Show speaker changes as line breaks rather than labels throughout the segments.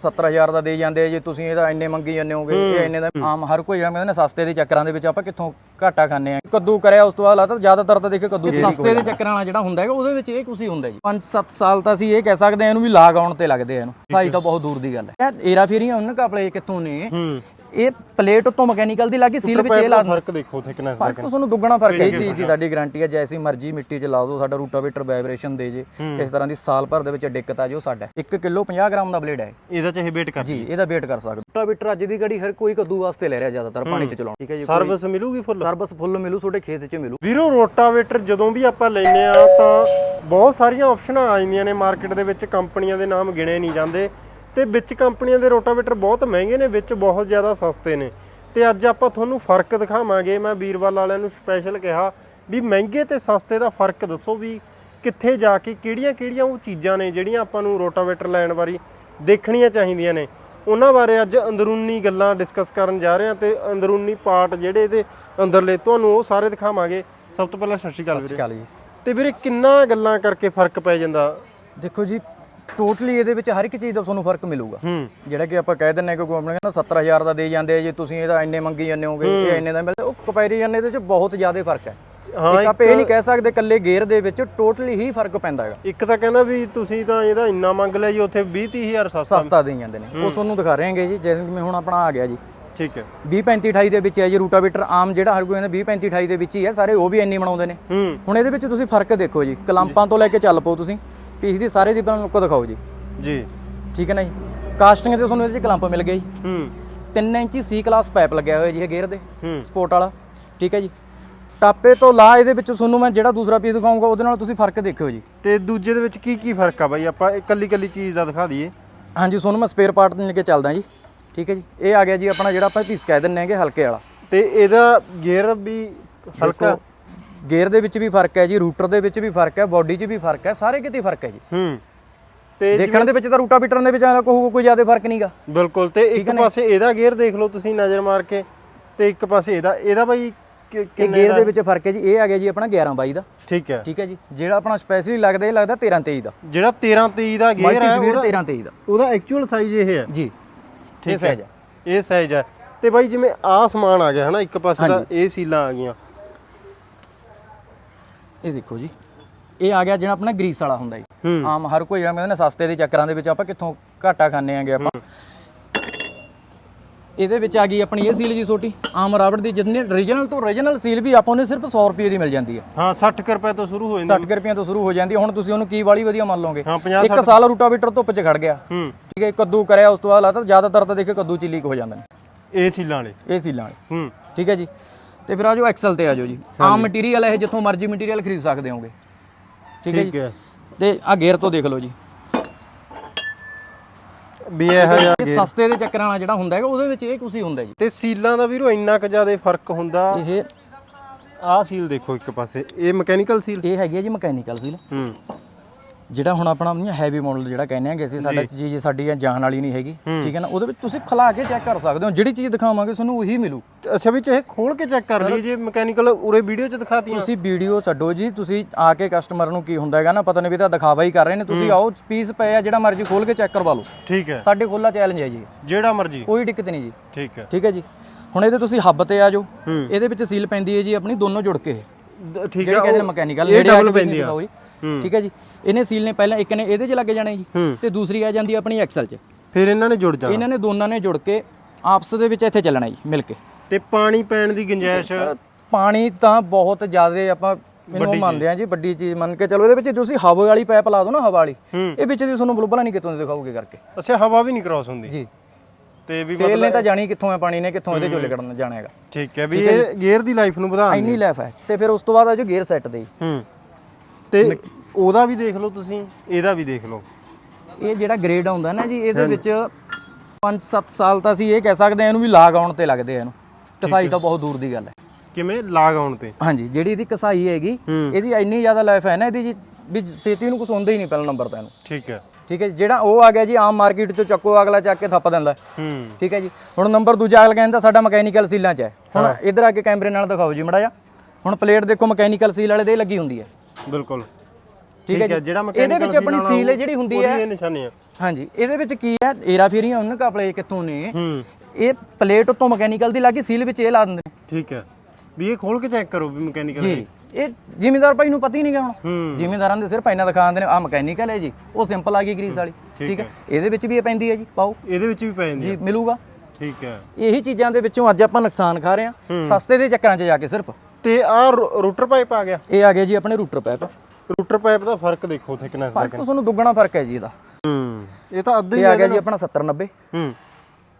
70000 ਦਾ ਦੇ ਜਾਂਦੇ ਆ ਜੀ ਤੁਸੀਂ ਇਹਦਾ ਇੰਨੇ ਮੰਗੀ ਜਾਂਦੇ ਹੋਗੇ ਇਹ ਇੰਨੇ ਦਾ ਆਮ ਹਰ ਕੋਈ ਜਿਹੜਾ ਕਹਿੰਦਾ ਸਸਤੇ ਦੇ ਚੱਕਰਾਂ ਦੇ ਵਿੱਚ ਆਪਾਂ ਕਿੱਥੋਂ ਘਾਟਾ ਖਾਂਦੇ ਆ। ਕੱਦੂ ਕਰਿਆ ਉਸ ਤੋਂ ਬਾਅਦ ਲਾਤਾ ਜ਼ਿਆਦਾਤਰ ਤਾਂ ਦੇਖੇ ਕੱਦੂ ਸਸਤੇ ਦੇ ਚੱਕਰਾਂ ਨਾਲ ਜਿਹੜਾ ਹੁੰਦਾ ਹੈਗਾ ਉਹਦੇ ਵਿੱਚ ਇਹ ਹੀ ਹੁੰਦਾ ਜੀ। 5-7 ਸਾਲ ਤਾਂ ਅਸੀਂ ਇਹ ਕਹਿ ਸਕਦੇ ਆ ਇਹਨੂੰ ਵੀ ਲਾਗ ਆਉਣ ਤੇ ਲੱਗਦੇ ਆ ਇਹਨੂੰ। ਸਾਈ ਤਾਂ ਬਹੁਤ ਦੂਰ ਦੀ ਗੱਲ ਹੈ। ਇਹ ਏਰਾ ਫੇਰੀਆਂ ਉਹਨਾਂ ਕਾਪਲੇ ਕਿੱਥੋਂ ਨੇ? ਇਹ ਪਲੇਟ ਉੱਤੋਂ ਮਕੈਨੀਕਲ ਦੀ ਲੱਗੀ ਸੀਲ ਵਿੱਚ ਇਹ ਲਾ
ਫ਼ਰਕ ਦੇਖੋ ਥਿਕਨੈਸ ਦਾ
ਫ਼ਰਕ ਤਾਂ ਤੁਹਾਨੂੰ ਦੁੱਗਣਾ ਫ਼ਰਕ ਹੈ। ਇਹ ਚੀਜ਼ ਦੀ ਸਾਡੀ ਗਾਰੰਟੀ ਹੈ ਜੈਸੀ ਮਰਜ਼ੀ ਮਿੱਟੀ 'ਚ ਲਾ ਦਿਓ ਸਾਡਾ ਰੂਟਾਵੇਟਰ ਵਾਈਬ੍ਰੇਸ਼ਨ ਦੇ ਜੇ। ਕਿਸ ਤਰ੍ਹਾਂ ਦੀ ਸਾਲ ਭਰ ਦੇ ਵਿੱਚ ਦਿੱਕਤ ਆ ਜੋ ਸਾਡਾ 1 ਕਿਲੋ 50 ਗ੍ਰਾਮ ਦਾ ਬਲੇਡ ਹੈ
ਇਹਦਾ ਚਾਹੇ ਵੇਟ ਕਰ
ਜੀ ਇਹਦਾ ਵੇਟ ਕਰ ਸਕਦੇ। ਰੂਟਾਵੇਟਰ ਅੱਜ ਦੀ ਘੜੀ ਹਰ ਕੋਈ ਕੱਦੂ ਵਾਸਤੇ ਲੈ ਰਿਹਾ ਜ਼ਿਆਦਾਤਰ ਪਾਣੀ 'ਚ ਚਲਾਉਣ। ਠੀਕ ਹੈ ਜੀ
ਸਰਵਿਸ ਮਿਲੂਗੀ ਫੁੱਲ?
ਸਰਵਿਸ ਫੁੱਲ ਮਿਲੂ ਤੁਹਾਡੇ ਖੇਤ 'ਚ ਮਿਲੂ।
ਵੀਰੋ ਰੋਟਾਵੇਟਰ ਜਦੋਂ ਵੀ ਆਪਾਂ ਲੈਨੇ ਆ ਤਾਂ ਬਹੁਤ ਸਾਰੀਆਂ ਆਪਸ਼ਨਾਂ ਆ ਜਾਂਦੀਆਂ ਨੇ। ਮਾਰਕੀਟ ਦੇ ਵਿੱਚ ਕੰਪਨੀਆਂ ਦੇ ਨਾਮ ਗਿਣੇ ਨਹੀਂ ਜਾਂਦੇ। ਤੇ ਵਿੱਚ ਕੰਪਨੀਆਂ ਦੇ ਰੋਟਾਵੇਟਰ ਬਹੁਤ ਮਹਿੰਗੇ ਨੇ ਵਿੱਚ ਬਹੁਤ ਜ਼ਿਆਦਾ ਸਸਤੇ ਨੇ। ਤੇ ਅੱਜ ਆਪਾਂ ਤੁਹਾਨੂੰ ਫ਼ਰਕ ਦਿਖਾਵਾਂਗੇ। ਮੈਂ ਵੀਰਵਾਲ ਵਾਲਿਆਂ ਨੂੰ ਸਪੈਸ਼ਲ ਕਿਹਾ ਵੀ ਮਹਿੰਗੇ ਤੇ ਸਸਤੇ ਦਾ ਫ਼ਰਕ ਦੱਸੋ ਵੀ ਕਿੱਥੇ ਜਾ ਕੇ ਕਿਹੜੀਆਂ-ਕਿਹੜੀਆਂ ਉਹ ਚੀਜ਼ਾਂ ਨੇ ਜਿਹੜੀਆਂ ਆਪਾਂ ਨੂੰ ਰੋਟਾਵੇਟਰ ਲੈਣ ਵਾਰੀ ਦੇਖਣੀਆਂ ਚਾਹੀਦੀਆਂ ਨੇ। ਉਹਨਾਂ ਬਾਰੇ ਅੱਜ ਅੰਦਰੂਨੀ ਗੱਲਾਂ ਡਿਸਕਸ ਕਰਨ ਜਾ ਰਹੇ ਹਾਂ ਤੇ ਅੰਦਰੂਨੀ ਪਾਰਟ ਜਿਹੜੇ ਇਹਦੇ ਅੰਦਰਲੇ ਤੁਹਾਨੂੰ ਉਹ ਸਾਰੇ ਦਿਖਾਵਾਂਗੇ। ਸਭ ਤੋਂ ਪਹਿਲਾਂ ਸਤਿ ਸ਼੍ਰੀ ਅਕਾਲ ਵੀਰੇ।
ਜੀ।
ਤੇ ਵੀਰੇ ਕਿੰਨਾ ਗੱਲਾਂ ਕਰਕੇ ਫ਼ਰਕ ਪੈ ਜਾਂਦਾ?
ਦੇਖੋ ਜੀ ਟੋਟਲੀ ਇਹਦੇ ਵਿੱਚ ਹਰ ਇੱਕ ਚੀਜ਼ ਦਾ ਤੁਹਾਨੂੰ ਫ਼ਰਕ ਮਿਲੂਗਾ। ਜਿਹੜਾ ਕਿ ਆਪਾਂ ਕਹਿ ਦਿੰਨੇ ਕਿ ਕੋਈ ਆਪਣੇ ਕਹਿੰਦਾ 70000 ਦਾ ਦੇ ਜਾਂਦੇ ਜੀ ਤੁਸੀਂ ਇਹਦਾ ਇੰਨੇ ਮੰਗੀ ਜਾਂਦੇ ਹੋਗੇ ਇਹ ਇੰਨੇ ਦਾ ਮਿਲਦਾ ਉਹ ਕੰਪੈਰੀਜ਼ਨ ਇਹਦੇ ਵਿੱਚ ਬਹੁਤ ਜ਼ਿਆਦਾ ਫ਼ਰਕ ਹੈ।
ਹਾਂ
ਇੱਕ ਆਪਾਂ ਇਹ ਨਹੀਂ ਕਹਿ ਸਕਦੇ ਇਕੱਲੇ ਗੇਅਰ ਦੇ ਵਿੱਚ ਟੋਟਲੀ ਹੀ ਫ਼ਰਕ ਪੈਂਦਾ ਹੈਗਾ।
ਇੱਕ ਤਾਂ ਕਹਿੰਦਾ ਵੀ ਤੁਸੀਂ ਤਾਂ ਇਹਦਾ ਇੰਨਾ ਮੰਗ ਲਿਆ ਜੀ ਉੱਥੇ 20 30000 ਸਸਤਾ
ਸਸਤਾ ਦੇ ਜਾਂਦੇ ਨੇ। ਉਹ ਤੁਹਾਨੂੰ ਦਿਖਾ ਰਹੇ ਹਾਂਗੇ ਜੀ ਜਿਵੇਂ ਹੁਣ ਆਪਣਾ ਆ ਗਿਆ ਜੀ।
ਠੀਕ ਹੈ।
20 35 28 ਦੇ ਵਿੱਚ ਹੈ ਜੀ ਰੂਟਾਵੇਟਰ ਆਮ ਜਿਹੜਾ ਹਰ ਕੋਈ ਕਹਿੰਦਾ 20 35 28 ਦੇ ਵਿੱਚ ਹੀ ਹੈ ਸਾਰੇ ਉਹ ਵੀ ਇੰਨੀ ਬਣਾਉਂਦੇ ਨੇ। ਹੁਣ ਇਹਦੇ ਵਿੱਚ ਤੁਸੀਂ ਫ਼ਰਕ ਦੇਖੋ ਜੀ ਕਲੰਪਾਂ ਤੋਂ ਲੈ ਕੇ ਚੱਲ ਪਓ ਤੁਸੀਂ। ਪੀਸ ਦੀ ਸਾਰੇ ਦੀ ਬਣਾ ਲੁੱਕ ਦਿਖਾਓ ਜੀ।
ਜੀ।
ਠੀਕ ਹੈ ਨਾ ਜੀ? ਕਾਸਟਿੰਗ ਤੇ ਤੁਹਾਨੂੰ ਇਹਦੇ ਕਲੰਪ ਮਿਲ ਗਿਆ ਜੀ।
ਹੂੰ।
3 ਇੰਚੀ ਸੀ ਕਲਾਸ ਪਾਈਪ ਲੱਗਿਆ ਹੋਇਆ ਜੀ ਇਹ ਗੇਅਰ ਦੇ।
ਹੂੰ।
ਸਪੋਰਟ ਵਾਲਾ। ਠੀਕ ਹੈ ਜੀ? ਟਾਪੇ ਤੋਂ ਲਾ ਇਹਦੇ ਵਿੱਚ ਤੁਹਾਨੂੰ ਮੈਂ ਜਿਹੜਾ ਦੂਸਰਾ ਪੀਸ ਦਿਖਾਉਂਗਾ ਉਹਦੇ ਨਾਲ ਤੁਸੀਂ ਫ਼ਰਕ ਦੇਖਿਓ ਜੀ।
ਤੇ ਦੂਜੇ ਦੇ ਵਿੱਚ ਕੀ ਕੀ ਫ਼ਰਕ ਆ ਬਾਈ? ਆਪਾਂ ਇਕੱਲੀ ਇਕੱਲੀ ਚੀਜ਼ ਦਾ ਦਿਖਾ ਦਈਏ।
ਹਾਂਜੀ ਤੁਹਾਨੂੰ ਮੈਂ ਸਪੇਅਰ ਪਾਰਟ ਲੈ ਕੇ ਚੱਲਦਾ ਜੀ। ਠੀਕ ਹੈ ਜੀ? ਇਹ ਆ ਗਿਆ ਜੀ ਆਪਣਾ ਜਿਹੜਾ ਆਪਾਂ ਪੀਸ ਕਹਿ ਦਿੰਨੇ ਹੈਗੇ ਹਲਕੇ ਵਾਲਾ।
ਤੇ ਇਹਦਾ ਗੇਅਰ ਵੀ ਹਲਕਾ
ਗੇਅਰ ਦੇ ਵਿੱਚ ਵੀ ਫ਼ਰਕ ਹੈ ਜੀ ਰੂਟਰ ਦੇ ਵਿੱਚ ਵੀ ਫ਼ਰਕ ਹੈ ਬਾਡੀ 'ਚ ਵੀ ਫ਼ਰਕ ਹੈ ਸਾਰੇ ਕਿਤੇ ਫ਼ਰਕ ਹੈ ਜੀ।
ਹੂੰ। ਤੇ
ਦੇਖਣ ਦੇ ਵਿੱਚ ਤਾਂ ਰੂਟਾਵੀਟਰ ਦੇ ਵਿੱਚ ਕਹੂਗਾ ਕੋਈ ਜ਼ਿਆਦਾ ਫ਼ਰਕ ਨਹੀਂਗਾ
ਬਿਲਕੁਲ ਤੇ ਇੱਕ ਪਾਸੇ ਇਹਦਾ ਗੇਅਰ ਦੇਖ ਲਓ ਤੁਸੀਂ ਨਜ਼ਰ ਮਾਰ ਕੇ ਤੇ ਇੱਕ ਪਾਸੇ ਇਹਦਾ ਇਹਦਾ ਬਾਈ ਕਿ-
ਇਹ ਗੇਅਰ
ਦਾ?
ਵਿੱਚ ਫ਼ਰਕ ਹੈ ਜੀ ਇਹ ਆ ਗਿਆ ਜੀ ਆਪਣਾ 11 22 ਦਾ।
ਠੀਕ ਹੈ।
ਠੀਕ ਹੈ ਜੀ ਜਿਹੜਾ ਆਪਣਾ ਸਪੈਸ਼ਲੀ ਲੱਗਦਾ ਇਹ ਲੱਗਦਾ 13 23 ਦਾ।
ਜਿਹੜਾ 13 23 ਦਾ ਗੇਅਰ ਹੈ ਉਹਦਾ
13 23 ਦਾ।
ਉਹਦਾ ਐਕਚੁਅਲ ਸਾਈਜ਼ ਇਹ ਹੈ।
ਜੀ
ਠੀਕ
ਹੈ।
ਇਹ ਸਾਈਜ਼ ਹੈ। ਤੇ ਬਾਈ ਜਿਵੇਂ ਆਹ ਸਮਾਨ ਆ ਗਿਆ ਹਨਾ ਇੱਕ ਪਾਸੇ ਦਾ ਇਹ ਸੀਲਾਂ ਆ ਗਈਆਂ।
ਇਹ ਦੇਖੋ ਜੀ ਇਹ ਆ ਗਿਆ ਜਿਹੜਾ ਆਪਣਾ ਗਰੀਸ ਵਾਲਾ ਹੁੰਦਾ ਜੀ।
ਹੂੰ।
ਆਮ ਹਰ ਕੋਈ ਜਿਹੜਾ ਕਹਿੰਦਾ ਸਸਤੇ ਦੇ ਚੱਕਰਾਂ ਦੇ ਵਿੱਚ ਆਪਾਂ ਕਿੱਥੋਂ ਘਾਟਾ ਖਾਂਦੇ ਆਂਗੇ ਆਪਾਂ। ਇਹਦੇ ਵਿੱਚ ਆ ਗਈ ਆਪਣੀ ਇਹ ਸੀਲ ਜੀ ਛੋਟੀ ਆਮ ਰਾਬੜ ਦੀ ਜਿੰਨੀ ਰੀਜਨਲ ਤੋਂ ਰੀਜਨਲ ਸੀਲ ਵੀ ਆਪਾਂ ਨੂੰ ਸਿਰਫ 100 ਰੁਪਏ ਦੀ ਮਿਲ ਜਾਂਦੀ ਹੈ।
ਹਾਂ 60 ਕੁ ਰੁਪਏ ਤੋਂ ਸ਼ੁਰੂ ਹੋ ਜਾਂਦਾ
60 ਰੁਪਏ ਤੋਂ ਸ਼ੁਰੂ ਹੋ ਜਾਂਦੀ ਹੈ। ਹੁਣ ਤੁਸੀਂ ਉਹਨੂੰ ਕੀ ਵਾਲੀ ਵਧੀਆ ਮੰਨ ਲਓਗੇ?
ਹਾਂ 50
ਇੱਕ ਸਾਲ ਰੂਟਾਵੀਟਰ ਧੁੱਪ 'ਚ ਖੜ ਗਿਆ। ਠੀਕ ਹੈ ਕੱਦੂ ਕਰਿਆ ਉਸ ਤੋਂ ਬਾਅਦ ਲਾਤਾ। ਜ਼ਿਆਦਾਤਰ ਤਾਂ ਦੇਖੇ ਕੱਦੂ ਚ ਲੀਕ ਹੋ ਜਾਂਦੇ ਨੇ।
ਇਹ ਸੀਲਾਂ ਵਾਲੇ।
ਇਹ ਸੀਲਾਂ ਵਾਲੇ।
ਹੂੰ।
ਠੀਕ ਹੈ ਜੀ। ਤੇ ਫਿਰ ਆ ਜਾਓ ਐਕਸਲ ਤੇ ਆ ਜਾਓ ਜੀ। ਆਮ ਮਟੀਰੀਅਲ ਇਹ ਜਿੱਥੋਂ ਮਰਜ਼ੀ ਮਟੀਰੀਅਲ ਖਰੀਦ ਸਕਦੇ ਹੋਗੇ ਠੀਕ ਹੈ ਜੀ? ਤੇ ਆ ਗੇਅਰ ਤੋਂ ਦੇਖ ਲਓ ਜੀ।
ਵੀ ਇਹ
ਇਹ ਸਸਤੇ ਦੇ ਚੱਕਰਾਂ ਨਾਲ ਜਿਹੜਾ ਹੁੰਦਾ ਹੈਗਾ ਉਹਦੇ ਵਿੱਚ ਇਹ ਹੀ ਹੁੰਦਾ ਜੀ।
ਤੇ ਸੀਲਾਂ ਦਾ ਵੀਰੋ ਇੰਨਾ ਕੁ ਜ਼ਿਆਦਾ ਫ਼ਰਕ ਹੁੰਦਾ।
ਇਹ
ਆਹ ਸੀਲ ਦੇਖੋ ਇੱਕ ਪਾਸੇ। ਇਹ ਮਕੈਨੀਕਲ ਸੀਲ?
ਇਹ ਹੈਗੀ ਹੈ ਜੀ ਮਕੈਨੀਕਲ ਸੀਲ।
ਹੂੰ।
ਜਿਹੜਾ ਹੁਣ ਆਪਣਾ ਨਹੀਂ ਹੈਵੀ ਮਾਡਲ ਜਿਹੜਾ ਕਹਿੰਦੇ ਆਂਗੇ ਅਸੀਂ ਸਾਡਾ ਚੀਜ਼ ਸਾਡੀ ਜਾਨ ਵਾਲੀ ਨਹੀਂ ਹੈਗੀ। ਠੀਕ ਹੈ ਨਾ? ਉਹਦੇ ਵਿੱਚ ਤੁਸੀਂ ਖਲਾ ਕੇ ਚੈੱਕ ਕਰ ਸਕਦੇ ਹੋ ਜਿਹੜੀ ਚੀਜ਼ ਦਿਖਾਵਾਂਗੇ ਤੁਹਾਨੂੰ ਉਹੀ ਮਿਲੂ।
ਅੱਛਾ ਵਿੱਚ ਇਹ ਖੋਲ ਕੇ ਚੈੱਕ ਕਰ ਲਈਏ ਜੇ ਮਕੈਨੀਕਲ ਉਰੇ ਵੀਡੀਓ 'ਚ ਦਿਖਾਤੀਆਂ।
ਤੁਸੀਂ ਵੀਡੀਓ ਛੱਡੋ ਜੀ ਤੁਸੀਂ ਆ ਕੇ ਕਸਟਮਰ ਨੂੰ ਕੀ ਹੁੰਦਾ ਹੈਗਾ ਨਾ ਪਤਾ ਨਹੀਂ ਵੀ ਤਾਂ ਦਿਖਾਵਾ ਹੀ ਕਰ ਰਹੇ ਨੇ ਤੁਸੀਂ ਆਓ ਪੀਸ ਪਏ ਆ ਜਿਹੜਾ ਮਰਜ਼ੀ ਖੋਲ ਕੇ ਚੈੱਕ ਕਰਵਾ ਲਓ।
ਠੀਕ ਹੈ।
ਸਾਡੇ ਖੋਲਾ ਚੈਲੰਜ ਹੈ ਜੀ।
ਜਿਹੜਾ ਮਰਜ਼ੀ।
ਕੋਈ ਦਿੱਕਤ ਨਹੀਂ ਜੀ।
ਠੀਕ ਹੈ।
ਠੀਕ ਹੈ ਜੀ। ਹੁਣ ਇਹਦੇ ਤੁਸੀਂ ਹੱਬ ਤੇ ਆ ਜਾਓ।
ਹੂੰ।
ਇਹਦੇ ਵਿੱਚ ਸੀਲ ਪੈਂਦੀ ਹੈ ਜੀ ਆਪਣੀ ਦੋਨੋਂ ਜੁੜ ਕੇ।
ਠੀਕ
ਜਿਹੜੇ
ਹੈ
ਕਹਿੰਦੇ
ਉਹ-
ਮਕੈਨੀਕਲ
ਇਹ double ਪੈਂਦੀ ਆ।
ਠੀਕ ਹੈ ਜੀ। ਇਹਨੇ ਸੀਲ ਨੇ ਪਹਿਲਾਂ ਇੱਕ ਨੇ ਇਹਦੇ 'ਚ ਲੱਗ ਜਾਣਾ ਜੀ ਤੇ ਦੂਸਰੀ ਆ ਜਾਂਦੀ ਆਪਣੀ ਐਕਸਲ 'ਚ।
ਫਿਰ ਇਹਨਾਂ ਨੇ ਜੁੜ ਜਾਣਾ।
ਇਹਨਾਂ ਨੇ ਦੋਨਾਂ ਨੇ ਜੁੜ ਕੇ ਆਪਸ ਦੇ ਵਿੱਚ ਇੱਥੇ ਚੱਲਣਾ ਜੀ ਮਿਲ ਕੇ।
ਤੇ ਪਾਣੀ ਪੈਣ ਦੀ ਗੁੰਜਾਇਸ਼
ਪਾਣੀ ਤਾਂ ਬਹੁਤ ਜ਼ਿਆਦਾ ਆਪਾਂ ਇਹਨੂੰ ਮੰਨਦੇ ਆ ਜੀ ਵੱਡੀ ਚੀਜ਼ ਮੰਨ ਕੇ ਚਲੋ ਇਹਦੇ ਵਿੱਚ ਤੁਸੀਂ ਹਵਾ ਵਾਲੀ ਪਾਈਪ ਲਾ ਦਿਓ ਨਾ ਹਵਾ ਵਾਲੀ। ਇਹ ਵਿੱਚ ਦੀ ਤੁਹਾਨੂੰ ਬਲਬਲਾ ਨਹੀਂ ਕਿਤੋਂ ਦਿਖਾਓਗੇ ਕਰਕੇ।
ਅੱਛਾ ਹਵਾ ਵੀ ਨਹੀਂ ਕ੍ਰਾਸ ਹੁੰਦੀ।
ਜੀ।
ਤੇ ਵੀ
ਤੇਲ ਨੇ ਤਾਂ ਜਾਣੀ ਕਿੱਥੋਂ ਹੈ ਪਾਣੀ ਨੇ ਕਿੱਥੋਂ ਇਹਦੇ ਚੋਂ ਲਿਕੜਨ ਜਾਣਾ ਹੈਗਾ।
ਠੀਕ ਹੈ ਵੀ ਇਹ ਗੇਅਰ ਦੀ ਲਾਈਫ ਨੂੰ ਵਧਾ
ਇੰਨੀ ਲੈਫ ਹੈ। ਤੇ ਫਿਰ ਉਸ ਤੋਂ ਬਾਅਦ ਆ ਜੋ ਗੇਅਰ ਸੈੱਟ ਦੇ।
ਹੂੰ। ਤੇ ਉਹਦਾ ਵੀ ਦੇਖ ਲਓ ਤੁਸੀਂ ਇਹਦਾ ਵੀ ਦੇਖ ਲਓ।
ਇਹ ਜਿਹੜਾ ਗ੍ਰੇਡ ਆਉਂਦਾ ਨਾ ਜੀ ਇਹਦੇ ਵਿੱਚ 5-7 ਸਾਲ ਤਾਂ ਅਸੀਂ ਇਹ ਕਹਿ ਸਕਦੇ ਆ ਇਹਨੂੰ ਵੀ ਲਾਗ ਆਉਣ ਤੇ ਲੱਗਦੇ ਆ ਇਹਨੂੰ। ਕਸਾਈ ਤਾਂ ਬਹੁਤ ਦੂਰ ਦੀ ਗੱਲ ਹੈ।
ਕਿਵੇਂ? ਲਾਗ ਆਉਣ ਤੇ?
ਹਾਂਜੀ ਜਿਹੜੀ ਇਹਦੀ ਕਸਾਈ ਹੈਗੀ ਇਹਦੀ ਇੰਨੀ ਜ਼ਿਆਦਾ ਲਾਈਫ ਹੈ ਨਾ ਇਹਦੀ ਜੀ ਵੀ ਛੇਤੀ ਨੂੰ ਕੁਛ ਹੁੰਦਾ ਹੀ ਨਹੀਂ ਪਹਿਲਾ ਨੰਬਰ ਤਾਂ ਇਹਨੂੰ।
ਠੀਕ ਹੈ।
ਠੀਕ ਹੈ ਜਿਹੜਾ ਉਹ ਆ ਗਿਆ ਜੀ ਆਮ ਮਾਰਕੀਟ ਤੋਂ ਚੱਕੋ ਅਗਲਾ ਚੱਕ ਕੇ ਥੱਪ ਦਿੰਦਾ।
ਹੂੰ।
ਠੀਕ ਹੈ ਜੀ ਹੁਣ ਨੰਬਰ ਦੂਜਾ ਅਗਲਾ ਕਹਿੰਦਾ ਸਾਡਾ ਮਕੈਨੀਕਲ ਸੀਲਾਂ 'ਚ ਹੈ। ਹੁਣ ਇਧਰ ਆ ਕੇ ਕੈਮਰੇ ਨਾਲ ਦਿਖਾਓ ਜੀ ਮੜਾ ਜਾ ਹੁਣ ਪਲੇਟ ਦੇਖੋ ਮਕੈਨੀਕਲ ਸੀਲ ਵਾਲੇ ਦੇ ਲੱਗੀ ਹੁੰਦੀ ਹੈ।
ਬਿਲਕੁਲ।
ਠੀਕ ਹੈ ਜੀ।
ਜਿਹੜਾ
ਇਹਦੇ ਵਿੱਚ ਆਪਣੀ ਸੀਲ ਹੈ ਜਿਹੜੀ ਹੁੰਦੀ ਹੈ
ਉਹਦੀ ਨਿਸ਼ਾਨੀ ਆ।
ਹਾਂਜੀ ਇਹਦੇ ਵਿੱਚ ਕੀ ਹੈ? ਏਰਾ ਫੇਰੀਆਂ ਉਹਨਾਂ ਕਾਪਲੇ ਕਿੱਥੋਂ ਨੇ?
ਹੂੰ।
ਇਹ ਪਲੇਟ ਉੱਤੋਂ ਮਕੈਨੀਕਲ ਦੀ ਲੱਗੀ ਸੀਲ ਵਿੱਚ ਇਹ ਲਾ ਦਿੰਦੇ
ਠੀਕ ਹੈ। ਵੀ ਇਹ ਖੋਲ ਕੇ ਚੈੱਕ ਕਰੋ ਵੀ ਮਕੈਨੀਕਲ
ਜੀ। ਇਹ ਜ਼ਿਮੀਦਾਰ ਭਾਈ ਨੂੰ ਪਤਾ ਹੀ ਨਹੀਂ ਗਾ ਹੁਣ।
ਹੂੰ।
ਜ਼ਿਮੀਦਾਰਾਂ ਦੇ ਸਿਰਫ ਇਹਨਾਂ ਦਿਖਾਉਂਦੇ ਨੇ ਆ ਮਕੈਨੀਕਲ ਹੈ ਜੀ। ਉਹ ਸਿੰਪਲ ਆ ਗਈ ਗਰੀਸ ਵਾਲੀ। ਠੀਕ ਹੈ। ਇਹਦੇ ਵਿੱਚ ਵੀ ਇਹ ਪੈਂਦੀ ਹੈ ਜੀ ਪਾਓ।
ਇਹਦੇ ਵਿੱਚ ਵੀ ਪੈ ਜਾਂਦੀ
ਜੀ
ਹੈ।
ਮਿਲੂਗਾ।
ਠੀਕ ਹੈ।
ਇਹੀ ਚੀਜ਼ਾਂ ਦੇ ਵਿੱਚੋਂ ਅੱਜ ਆਪਾਂ ਨੁਕਸਾਨ ਖਾ ਰਹੇ ਹਾਂ। ਸਸਤੇ ਦੇ ਚੱਕਰਾਂ 'ਚ ਜਾ ਕੇ ਸਿਰਫ।
ਤੇ ਆ ਰੂਟਰ ਪਾਈਪ ਆ ਗਿਆ।
ਇਹ ਆ ਗਿਆ ਜੀ ਆਪਣੇ ਰੂਟਰ ਪੈਪ
ਰੂਟਰ ਪਾਈਪ ਦਾ ਫ਼ਰਕ ਦੇਖੋ ਥਿਕਨੈਸ ਦਾ
ਫ਼ਰਕ ਤਾਂ ਤੁਹਾਨੂੰ ਦੁੱਗਣਾ ਫ਼ਰਕ ਹੈ ਜੀ ਇਹਦਾ।
ਹੂੰ। ਇਹ ਤਾਂ ਅੱਧਾ ਹੀ
ਇਹ ਆ ਗਿਆ ਜੀ ਆਪਣਾ 70 90
ਹੂੰ।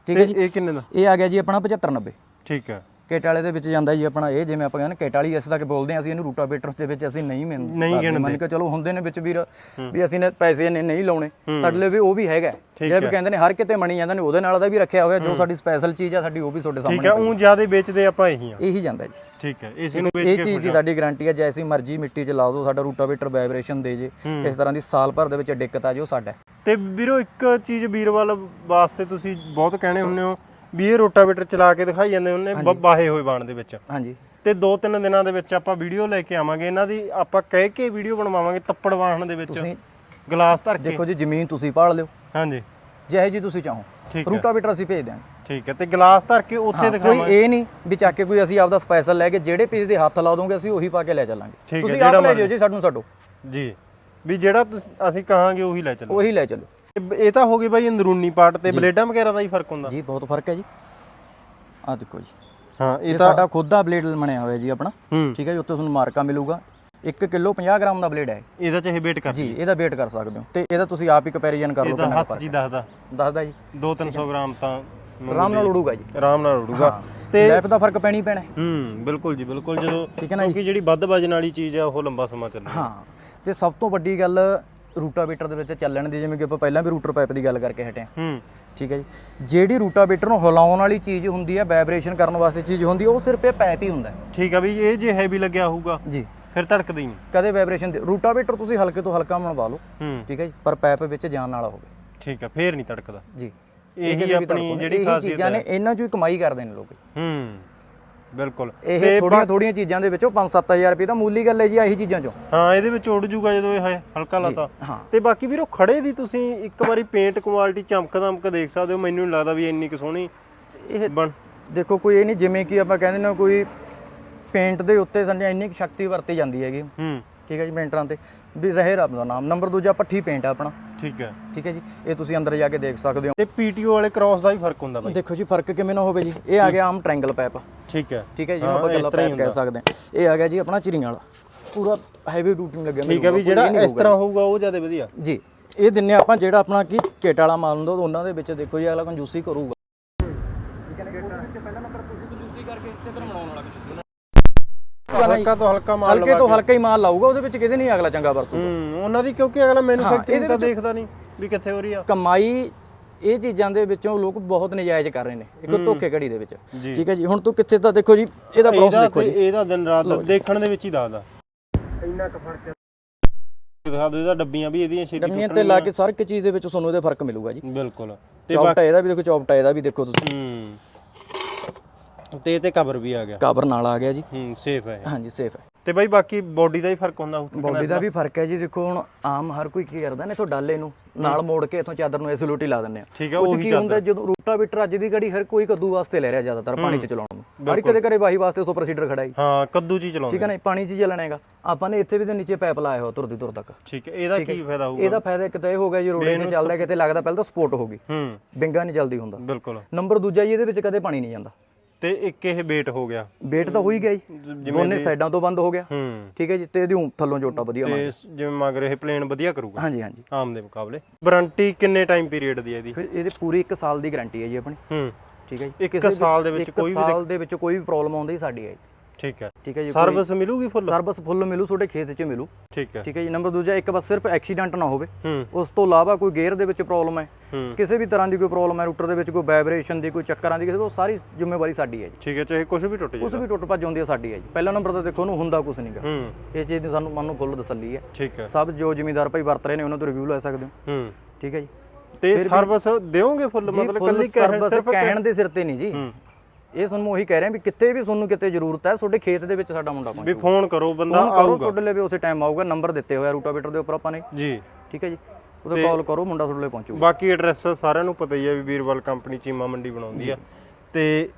ਠੀਕ ਹੈ
ਤੇ ਇਹ ਕਿੰਨੇ ਦਾ?
ਇਹ ਆ ਗਿਆ ਜੀ ਆਪਣਾ 75 90
ਠੀਕ ਹੈ।
ਕੇਟ ਵਾਲੇ ਦੇ ਵਿੱਚ ਜਾਂਦਾ ਜੀ ਆਪਣਾ ਇਹ ਜਿਵੇਂ ਆਪਾਂ ਕਹਿੰਦੇ ਕੇਟ ਵਾਲੀ ਇਸ ਤੱਕ ਬੋਲਦੇ ਹਾਂ ਅਸੀਂ ਇਹਨੂੰ ਰੂਟਾਵੇਟਰ ਦੇ ਵਿੱਚ ਅਸੀਂ ਨਹੀਂ ਮੰਨ
ਨਹੀਂ
ਕਰਦੇ। ਮੰਨ ਕੇ ਚਲੋ ਹੁੰਦੇ ਨੇ ਵਿੱਚ ਵੀਰ ਵੀ ਅਸੀਂ ਨੇ ਪੈਸੇ ਨੇ ਨਹੀਂ ਲਾਉਣੇ। ਸਾਡੇ ਲਈ ਵੀ ਉਹ ਵੀ ਹੈਗਾ। ਜਿਹੜੇ ਵੀ ਕਹਿੰਦੇ ਨੇ ਹਰ ਕਿਤੇ ਮਣੀ ਜਾਂਦਾ ਨੇ ਉਹਦੇ ਨਾਲ ਦਾ ਵੀ ਰੱਖਿਆ ਹੋਇਆ ਜੋ ਸਾਡੀ ਸਪੈਸ਼ਲ ਚੀਜ਼ ਆ ਸਾਡੀ ਉਹ ਵੀ ਤੁਹਾਡੇ
ਠੀਕ
ਸਾਹਮਣੇ
ਹੈ। ਉਂ ਜਿਆਦੇ ਵੇਚਦੇ ਆਪਾਂ ਇਹੀ ਆ।
ਇਹੀ ਜਾਂਦਾ ਜੀ।
ਠੀਕ ਹੈ ਇਸੇ ਨੂੰ ਵੇਚ
ਇਹ
ਕੇ
ਚੀਜ਼ ਦੀ ਸਾਡੀ ਗਾਰੰਟੀ ਹੈ ਜੈਸੀ ਮਰਜ਼ੀ ਮਿੱਟੀ 'ਚ ਲਾ ਦਿਓ ਸਾਡਾ ਰੂਟਾਵੇਟਰ ਵਾਈਬ੍ਰੇਸ਼ਨ ਦੇ ਜੇ। ਇਸ ਤਰ੍ਹਾਂ ਦੀ ਸਾਲ ਭਰ ਦੇ ਵਿੱਚ ਦਿੱਕਤ ਆ ਜੀ ਸਾਡਾ।
ਤੇ ਵੀਰੋ ਇੱਕ ਚੀਜ਼ ਵੀਰਵਾਲ ਵਾਸਤੇ ਤੁਸੀਂ ਬਹੁਤ ਕਹਿਣੇ ਹੁੰਦੇ ਹੋ ਵੀ ਇਹ ਰੋਟਾਵੇਟਰ ਚਲਾ ਕੇ ਦਿਖਾਈ ਜਾਂਦੇ ਬ- ਬਾਹੇ ਹੋਏ ਬਾਣ ਦੇ ਵਿੱਚ।
ਹਾਂਜੀ।
ਤੇ ਦੋ ਤਿੰਨ ਦਿਨਾਂ ਦੇ ਵਿੱਚ ਆਪਾਂ ਵੀਡੀਓ ਲੈ ਕੇ ਆਵਾਂਗੇ ਇਹਨਾਂ ਦੀ ਆਪਾਂ ਕਹਿ ਕੇ ਵੀਡੀਓ ਬਣਵਾਵਾਂਗੇ ਤੱਪੜ ਵਾਹਣ ਦੇ ਵਿੱਚ
ਤੁਸੀਂ
ਗਲਾਸ ਧਰ ਕੇ।
ਦੇਖੋ ਜੀ ਜ਼ਮੀਨ ਤੁਸੀਂ ਪਾੜ ਲਿਓ।
ਹਾਂਜੀ।
ਜਿਹੇ ਜੀ ਤੁਸੀਂ ਚਾਹੋ।
ਠੀਕ ਹੈ।
ਰੂਟਾਵੇਟਰ ਅਸੀਂ ਭੇਜ ਦਿਆਂਗੇ।
ਠੀਕ ਹੈ ਤੇ ਗਲਾਸ ਧਰ ਕੇ ਉੱਥੇ
ਕੋਈ
ਦਿਖਾਵਾਂਗੇ।
ਇਹ ਨਹੀਂ ਵੀ ਚੱਕ ਕੇ ਕੋਈ ਅਸੀਂ ਆਪਦਾ ਸਪੈਸ਼ਲ ਲੈ ਕੇ ਜਿਹੜੇ ਪੀਸ ਦੇ ਹੱਥ ਲਾ ਦੋਗੇ ਅਸੀਂ ਉਹੀ ਪਾ ਕੇ ਲੈ ਚੱਲਾਂਗੇ।
ਠੀਕ ਹੈ,
ਤੁਸੀਂ
ਜਿਹੜਾ
ਆਪ ਲੈ ਜਿਓ ਜੀ ਸਾਨੂੰ ਛੱਡੋ।
ਜੀ। ਵੀ ਜਿਹੜਾ ਤੁਸੀਂ- ਅਸੀਂ ਕਹਾਂਗੇ ਉਹੀ ਲੈ ਚੱਲੋ।
ਉਹੀ ਲੈ ਚੱਲੋ।
ਇਹ- ਤਾਂ ਹੋ ਗਈ ਬਾਈ ਅੰਦਰੂਨੀ ਪਾਰਟ ਤੇ ਬਲੇਡਾਂ ਵਗੈਰਾ ਦਾ ਹੀ ਫ਼ਰਕ ਹੁੰਦਾ।
ਜੀ ਬਹੁਤ ਫ਼ਰਕ ਹੈ ਜੀ। ਆ ਦੇਖੋ ਜੀ।
ਹਾਂ ਇਹ ਤਾਂ
ਸਾਡਾ ਖੁਦ ਦਾ ਬਲੇਡ ਬਣਿਆ ਹੋਇਆ ਜੀ ਆਪਣਾ। ਠੀਕ ਹੈ ਜੀ ਉੱਤੇ ਤੁਹਾਨੂੰ ਮਾਰਕਾ ਮਿਲੂਗਾ। 1 ਕਿਲੋ 50 ਗ੍ਰਾਮ ਦਾ ਬਲੇਡ ਹੈ
ਇਹਦਾ ਚਾਹੇ ਵੇਟ ਕਰ
ਜੀ ਇਹਦਾ weight ਕਰ ਸਕਦੇ ਹੋ। ਤੇ ਇਹਦਾ ਤੁਸੀਂ ਆਪ ਹੀ ਕੰਪੈਰੀਜ਼ਨ ਕਰ ਲਓ ਕਿੰਨਾ
ਹੱਥ ਜੀ ਦੱਸਦਾ।
ਦੱਸਦਾ ਜੀ।
2-300 ਗ੍ਰਾਮ ਤਾਂ
ਆਰਾਮ ਨਾਲ ਉੜੂਗਾ ਜੀ।
ਆਰਾਮ ਨਾਲ ਉੜੂਗਾ ਤੇ
ਲੈਪ ਦਾ ਫ਼ਰਕ ਪੈਣੀ ਪੈਣਾ ਹੈ।
ਬਿਲਕੁਲ ਜੀ ਬਿਲਕੁਲ। ਜਦੋਂ ਕਿਉਂਕਿ ਜਿਹੜੀ ਵੱਧ ਵਜਨ ਵਾਲੀ ਚੀਜ਼ ਆ ਉਹ ਲੰਬਾ ਸਮਾਂ ਚੱਲਦੀ
ਹਾਂ। ਤੇ ਸਭ ਤੋਂ ਵੱਡੀ ਗੱਲ ਰੂਟਾਵੇਟਰ ਦੇ ਵਿੱਚ ਚੱਲਣ ਦੀ ਜਿਵੇਂ ਕਿ ਆਪਾਂ ਪਹਿਲਾਂ ਵੀ ਰੂਟਰ ਪਾਈਪ ਦੀ ਗੱਲ ਕਰਕੇ ਹਟੇ ਹਾਂ।
ਹੂੰ।
ਠੀਕ ਹੈ ਜੀ। ਜਿਹੜੀ ਰੂਟਾਵੇਟਰ ਨੂੰ ਹਿਲਾਉਣ ਵਾਲੀ ਚੀਜ਼ ਹੁੰਦੀ ਹੈ ਵਾਈਬ੍ਰੇਸ਼ਨ ਕਰਨ ਵਾਸਤੇ ਚੀਜ਼ ਹੁੰਦੀ ਹੈ ਉਹ ਸਿਰਫ ਇਹ ਪਾਈਪ ਹੀ ਹੁੰਦਾ ਹੈ।
ਠੀਕ ਆ ਵੀ ਇਹ ਜੇ ਹੈਵੀ ਲੱਗਿਆ ਹੋਊਗਾ
ਜੀ।
ਫਿਰ ਧੜਕਦਾ ਹੀ ਨਹੀਂ।
ਕਦੇ ਵਾਈਬ੍ਰੇਸ਼ਨ ਰੂਟਾਵੇਟਰ ਤੁਸੀਂ ਹਲਕੇ ਤੋਂ ਹਲਕਾ ਬਣਵਾ ਲਓ।
ਹੂੰ।
ਠੀਕ ਹੈ ਜੀ। ਪਰ ਪਾਈਪ ਵਿੱਚ ਜਾਣ ਵਾਲਾ ਹੋਵੇ।
ਠੀਕ ਆ ਫੇਰ ਨਹੀਂ ਧੜਕਦਾ।
ਜੀ।
ਇਹੀ ਆਪਣੀ ਜਿਹੜੀ ਖਾਸੀਅਤ
ਚੀਜ਼ਾਂ ਨੇ ਇਹਨਾਂ ਚੋਂ ਹੀ ਕਮਾਈ ਕਰਦੇ ਨੇ ਲੋਕ।
ਹੂੰ। ਬਿਲਕੁਲ।
ਇਹ ਥੋੜੀਆਂ ਥੋੜੀਆਂ ਚੀਜ਼ਾਂ ਦੇ ਵਿੱਚੋਂ 5-7000 ਰੁਪਏ ਤਾਂ ਮੂਲੀ ਗੱਲ ਹੈ ਜੀ ਆਹੀ ਚੀਜ਼ਾਂ ਚੋਂ।
ਹਾਂ ਇਹਦੇ ਵਿੱਚ ਉੜ ਜੂਗਾ ਜਦੋਂ ਇਹ ਹਲਕਾ ਲਾਤਾ। ਤੇ ਬਾਕੀ ਵੀਰੋ ਖੜੇ ਦੀ ਤੁਸੀਂ ਇੱਕ ਵਾਰੀ ਪੇਂਟ ਕੁਆਲਿਟੀ ਚਮਕ ਦਮਕ ਦੇਖ ਸਕਦੇ ਹੋ ਮੈਨੂੰ ਨਹੀਂ ਲੱਗਦਾ ਵੀ ਇੰਨੀ ਕੁ ਸੋਹਣੀ
ਇਹ
ਬਣ
ਦੇਖੋ ਕੋਈ ਇਹ ਨਹੀਂ ਜਿਵੇਂ ਕਿ ਆਪਾਂ ਕਹਿੰਦੇ ਨੇ ਕੋਈ ਪੇਂਟ ਦੇ ਉੱਤੇ ਸੰਜਾ ਇੰਨੀ ਕੁ ਸ਼ਕਤੀ ਵਰਤੀ ਜਾਂਦੀ ਹੈਗੀ।
ਹੂੰ।
ਠੀਕ ਹੈ ਜੀ ਪੇਂਟਰਾਂ ਤੇ ਵੀ ਰਹੇ ਰੱਬ ਦਾ ਨਾਮ। ਨੰਬਰ ਦੂਜਾ ਪੱਠੀ ਪੇਂਟ ਆ ਆਪਣਾ।
ਠੀਕ ਹੈ।
ਠੀਕ ਹੈ ਜੀ ਇਹ ਤੁਸੀਂ ਅੰਦਰ ਜਾ ਕੇ ਦੇਖ ਸਕਦੇ ਹੋ।
ਤੇ ਪੀਟੀਓ ਵਾਲੇ ਕ੍ਰਾਸ ਦਾ ਵੀ ਫ਼ਰਕ ਹੁੰਦਾ ਬਾਈ।
ਦੇਖੋ ਜੀ ਫ਼ਰਕ ਕਿਵੇਂ ਨਾ ਹੋਵੇ ਜੀ। ਇਹ ਆ ਗਿਆ ਆਮ ਟ੍ਰਾਇੰਗਲ ਪਾਈਪ
ਠੀਕ ਹੈ।
ਠੀਕ ਹੈ ਜਿਹਨੂੰ ਆਪਾਂ ਗੱਲਾ ਪਾਈਪ ਕਹਿ ਸਕਦੇ ਹਾਂ। ਇਹ ਆ ਗਿਆ ਜੀ ਆਪਣਾ ਚਿਰੀਆਂ ਵਾਲਾ। ਪੂਰਾ ਹੈਵੀ ਡਿਊਟੀ ਲੱਗਿਆ
ਠੀਕ ਹੈ ਵੀ ਜਿਹੜਾ ਇਸ ਤਰ੍ਹਾਂ ਹੋਊਗਾ। ਉਹ ਜ਼ਿਆਦਾ ਵਧੀਆ।
ਜੀ ਇਹ ਦਿੰਨੇ ਆਪਾਂ ਜਿਹੜਾ ਆਪਣਾ ਕੀ ਕਿਟ ਵਾਲਾ ਮਾਲ ਹੁੰਦਾ ਉਹਨਾਂ ਦੇ ਵਿੱਚ ਦੇਖੋ ਜੀ ਅਗਲਾ ਕੰਜੂਸੀ ਕਰੂਗਾ।
ਹਲਕਾ ਤੋਂ ਹਲਕਾ ਮਾਲ
ਹਲਕੇ ਤੋਂ ਹਲਕਾ ਹੀ ਮਾਲ ਲਾਊਗਾ ਉਹਦੇ ਵਿੱਚ ਕਿਤੇ ਨਹੀਂ ਅਗਲਾ ਚੰਗਾ ਵਰਤੂ
ਹੂੰ ਉਹਨਾਂ ਦੀ ਕਿਉਂਕਿ ਅਗਲਾ ਮੈਨੂਫੈਕਚਰਿੰਗ ਤਾਂ ਦੇਖਦਾ ਨਹੀਂ ਵੀ ਕਿੱਥੇ ਹੋ ਰਹੀ ਆ।
ਕਮਾਈ ਇਹ ਚੀਜ਼ਾਂ ਦੇ ਵਿੱਚੋਂ ਲੋਕ ਬਹੁਤ ਨਜਾਇਜ਼ ਕਰ ਰਹੇ ਨੇ ਇੱਕ ਧੋਖੇ ਘੜੀ ਦੇ ਵਿੱਚ। ਠੀਕ ਹੈ ਜੀ ਹੁਣ ਤੂੰ ਕਿੱਥੇ ਤਾਂ ਦੇਖੋ ਜੀ ਇਹਦਾ ਪ੍ਰੋਸੈਸ
ਇਹਦਾ
ਦੇਖੋ ਜੀ।
ਇਹਦਾ ਦਿਨ ਰਾਤ ਦੇਖਣ ਦੇ ਵਿੱਚ ਹੀ ਦੱਸਦਾ ਇੰਨਾ ਕੁ ਫ਼ਰਕ ਦਿਖਾ ਦਿਓ ਇਹਦਾ ਡੱਬੀਆਂ ਵੀ ਇਹਦੀਆਂ ਛੇਤੀ
ਡੰਮੀਆਂ ਤੇ ਲਾ ਕੇ ਇੱਕ ਚੀਜ਼ ਦੇ ਵਿੱਚ ਤੁਹਾਨੂੰ ਇਹਦੇ ਫ਼ਰਕ ਮਿਲੂਗਾ ਜੀ।
ਬਿਲਕੁਲ। ਤੇ
ਚੌਪਟਾ ਇਹਦਾ ਵੀ ਦੇਖੋ ਚੌਪਟਾ ਇਹਦਾ ਵੀ ਦੇਖੋ ਤੁਸੀਂ।
ਹੂੰ। ਤੇ ਇਹ ਤੇ ਕਵਰ ਵੀ ਆ ਗਿਆ।
ਕਵਰ ਨਾਲ ਆ ਗਿਆ ਜੀ।
ਹੂੰ ਸੇਫ ਹੈ।
ਹਾਂਜੀ ਸੇਫ ਹੈ।
ਤੇ ਬਾਈ ਬਾਕੀ ਬੋਡੀ ਦਾ ਹੀ ਫ਼ਰਕ ਹੁੰਦਾ ਹੋਊ
ਬੋਡੀ ਦਾ ਵੀ ਫ਼ਰਕ ਹੈ ਜੀ ਦੇਖੋ ਹੁਣ ਆਮ ਹਰ ਕੋਈ ਕੀ ਕਰਦਾ ਨੇ ਇਥੋਂ ਡਾਲੇ ਨੂੰ ਨਾਲ ਮੋੜ ਕੇ ਇਥੋਂ ਚਾਦਰ ਨੂੰ ਐਸੋਲੂਟੀ ਲਾ ਦਿੰਦੇ ਆ।
ਠੀਕ ਹੈ
ਉਹ ਹੁੰਦਾ ਜਦੋਂ ਰੂਟਾਵੀਟਰ ਅੱਜ ਦੀ ਘੜੀ ਹਰ ਕੋਈ ਕੱਦੂ ਵਾਸਤੇ ਲੈ ਰਿਹਾ ਜ਼ਿਆਦਾਤਰ ਪਾਣੀ 'ਚ ਚਲਾਉਣ ਨੂੰ। ਹਰ ਇੱਕ ਦੇ ਘਰੇ ਵਾਹੀ ਵਾਸਤੇ ਸੁਪਰ ਸੀਡਰ ਖੜਾ ਹੀ
ਹਾਂ ਕੱਦੂ ਜੀ ਚਲਾਉਂਦੇ
ਠੀਕ ਹੈ ਨਾ। ਪਾਣੀ 'ਚ ਹੀ ਚੱਲਣਾ ਹੈਗਾ। ਆਪਾਂ ਨੇ ਇੱਥੇ ਵੀ ਤੇ ਨੀਚੇ ਪਾਈਪ ਲਾਇਆ ਹੋਇਆ ਤੁਰਦੀ ਤੁਰ ਤੱਕ।
ਠੀਕ ਹੈ ਇਹਦਾ ਕੀ ਫਾਇਦਾ ਹੋਊਗਾ?
ਇਹਦਾ ਫਾਇਦਾ ਇੱਕ ਤਾਂ ਇਹ ਹੋ ਗਿਆ ਜੀ ਰੋਡੇ 'ਤੇ ਚੱਲਦਾ ਕਿਤੇ ਲੱਗਦਾ ਪਹਿਲਾਂ ਤਾਂ ਸਪੋਰਟ ਹੋ ਗਈ।
ਹੂੰ।
ਬਿੰਗਾ ਨਹੀਂ ਜਲਦੀ ਹੁੰਦਾ।
ਬਿਲਕੁਲ।
ਨੰਬਰ ਦੂਜਾ ਜੀ ਇਹਦੇ ਵਿੱਚ ਕਦੇ ਪਾਣੀ ਨਹੀਂ ਜਾਂਦਾ।
ਤੇ ਇੱਕ ਇਹ weight ਹੋ ਗਿਆ।
ਵੇਟ ਤਾਂ ਹੋ ਹੀ ਗਿਆ ਜੀ। ਦੋਨੇ ਸਾਈਡਾਂ ਤੋਂ ਬੰਦ ਹੋ ਗਿਆ। ਠੀਕ ਹੈ ਜੀ ਤੇ ਇਹਦੀ ਥੱਲੋਂ ਜੋਟਾ ਵਧੀਆ
ਤੇ ਜਿਵੇਂ ਮਗਰ ਇਹ ਪਲੇਨ ਵਧੀਆ ਕਰੂਗਾ।
ਹਾਂਜੀ ਹਾਂਜੀ।
ਆਮ ਦੇ ਮੁਕਾਬਲੇ। ਵਾਰੰਟੀ ਕਿੰਨੇ ਟਾਈਮ ਪੀਰੀਅਡ ਦੀ ਹੈ ਇਹਦੀ?
ਇਹਦੇ ਪੂਰੀ 1 ਸਾਲ ਦੀ ਗਾਰੰਟੀ ਹੈ ਜੀ ਆਪਣੀ।
ਹੂੰ।
ਠੀਕ ਹੈ ਜੀ।
ਇੱਕ ਸਾਲ ਦੇ ਵਿੱਚ ਕੋਈ ਵੀ
ਸਾਲ ਦੇ ਵਿੱਚ ਕੋਈ ਵੀ ਪ੍ਰੋਬਲਮ ਆਉਂਦੀ ਸਾਡੀ ਹੈ ਜੀ।
ਠੀਕ ਹੈ।
ਠੀਕ ਹੈ ਜੀ
ਸਰਵਿਸ ਮਿਲੂਗੀ ਫੁੱਲ
ਸਰਵਿਸ ਫੁੱਲ ਮਿਲੂ ਤੁਹਾਡੇ ਖੇਤ 'ਚ ਮਿਲੂ।
ਠੀਕ ਹੈ।
ਠੀਕ ਹੈ ਜੀ ਨੰਬਰ ਦੂਜਾ ਇੱਕ ਬਸ ਸਿਰਫ ਐਕਸੀਡੈਂਟ ਨਾ ਹੋਵੇ। ਉਸ ਤੋਂ ਇਲਾਵਾ ਕੋਈ ਗੇਅਰ ਦੇ ਵਿੱਚ ਪ੍ਰੋਬਲਮ ਹੈ ਕਿਸੇ ਵੀ ਤਰ੍ਹਾਂ ਦੀ ਕੋਈ ਪ੍ਰੋਬਲਮ ਹੈ ਰੂਟਰ ਦੇ ਵਿੱਚ ਕੋਈ ਵਾਈਬ੍ਰੇਸ਼ਨ ਦੀ ਕੋਈ ਚੱਕਰਾਂ ਦੀ ਕਿਸੇ ਉਹ ਸਾਰੀ ਜ਼ਿੰਮੇਵਾਰੀ ਸਾਡੀ ਹੈ ਜੀ।
ਠੀਕ ਹੈ ਚਾਹੇ ਕੁਝ ਵੀ ਟੁੱਟ
ਕੁਝ
ਜਾਏ
ਵੀ ਟੁੱਟ ਭੱਜ ਹੁੰਦੀ ਹੈ ਸਾਡੀ ਹੈ ਜੀ। ਪਹਿਲਾ ਨੰਬਰ ਤਾਂ ਦੇਖੋ ਉਹਨੂੰ ਹੁੰਦਾ ਕੁਝ ਨਹੀਂਗਾ ਇਹ ਚੀਜ਼ ਦੀ ਸਾਨੂੰ ਮਨ ਨੂੰ ਫੁੱਲ ਤਸੱਲੀ ਹੈ।
ਠੀਕ ਹੈ।
ਸਭ ਜੋ ਜ਼ਿਮੀਦਾਰ ਭਾਈ ਵਰਤ ਰਹੇ ਨੇ ਉਹਨਾਂ ਤੋਂ ਰਿਵਿਊ ਲੈ ਸਕਦੇ ਹੋ। ਠੀਕ ਹੈ ਜੀ।
ਤੇ ਸਰਵਿਸ ਦਿਓਗੇ ਫੁੱਲ ਮਤਲਬ ਕੱਲੀ ਕਹਿਣ ਸਿਰਫ
ਕਹਿਣ ਦੇ ਸਿਰ ਤੇ ਨਹੀਂ ਜੀ। ਇਹ ਤੁਹਾਨੂੰ ਉਹੀ ਕਹਿ ਰਹੇ ਹਾਂ ਵੀ ਕਿਤੇ ਵੀ ਤੁਹਾਨੂੰ ਕਿਤੇ ਜ਼ਰੂਰਤ ਹੈ ਤੁਹਾਡੇ ਖੇਤ ਦੇ ਵਿੱਚ ਸਾਡਾ ਮੁੰਡਾ
ਵੀ
ਪਹੁੰਚੂ
ਫੋਨ ਕਰੋ ਬੰਦਾ ਆਊਗਾ।
ਤੁਹਾਡੇ ਲਈ ਵੀ ਉਸੇ ਟਾਈਮ ਆਊਗਾ ਨੰਬਰ ਦਿੱਤੇ ਹੋਇਆ ਰੂਟਾਵੇਟਰ ਦੇ ਉੱਪਰ ਆਪਾਂ ਨੇ।
ਜੀ।
ਠੀਕ ਹੈ ਜੀ। ਉਹਦੇ ਕਾਲ ਕਰੋ ਮੁੰਡਾ ਤੁਹਾਡੇ ਲਈ ਪਹੁੰਚੂਗਾ।
ਬਾਕੀ ਐਡਰੈਸ ਸਾਰਿਆਂ ਨੂੰ ਪਤਾ ਹੀ ਹੈ ਵੀ ਵੀਰਵਾਲ ਕੰਪਨੀ ਚੀਮਾ ਮੰਡੀ ਬਣਾਉਂਦੀ ਆ। ਤੇ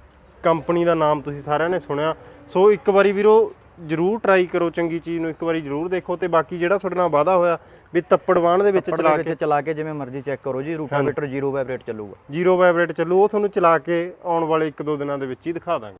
ਕੰਪਨੀ ਦਾ ਨਾਮ ਤੁਸੀਂ ਸਾਰਿਆਂ ਨੇ ਸੁਣਿਆ। ਸੋ ਇੱਕ ਵਾਰੀ ਵੀਰੋ ਜਰੂਰ ਟਰਾਈ ਕਰੋ ਚੰਗੀ ਚੀਜ਼ ਨੂੰ ਇੱਕ ਵਾਰੀ ਜਰੂਰ ਦੇਖੋ। ਤੇ ਬਾਕੀ ਜਿਹੜਾ ਤੁਹਾਡੇ ਨਾਲ ਵਾਅਦਾ ਹੋਇਆ ਵੀ ਤੱਪੜਵਾਨ ਦੇ ਵਿੱਚ ਚਲਾ
ਵਿੱਚ ਚਲਾ ਕੇ ਜਿਵੇਂ ਮਰਜ਼ੀ ਚੈੱਕ ਕਰੋ ਜੀ ਰੂਟਾਵੇਟਰ ਜ਼ੀਰੋ ਵਾਈਬ੍ਰੇਟ ਚੱਲੂਗਾ।
ਜ਼ੀਰੋ ਵਾਈਬ੍ਰੇਟ ਚੱਲੂ ਉਹ ਤੁਹਾਨੂੰ ਚਲਾ ਕੇ ਆਉਣ ਵਾਲੇ ਇੱਕ ਦੋ ਦਿਨਾਂ ਦੇ ਵਿੱਚ ਹੀ ਦਿਖਾ ਦਾਂਗੇ।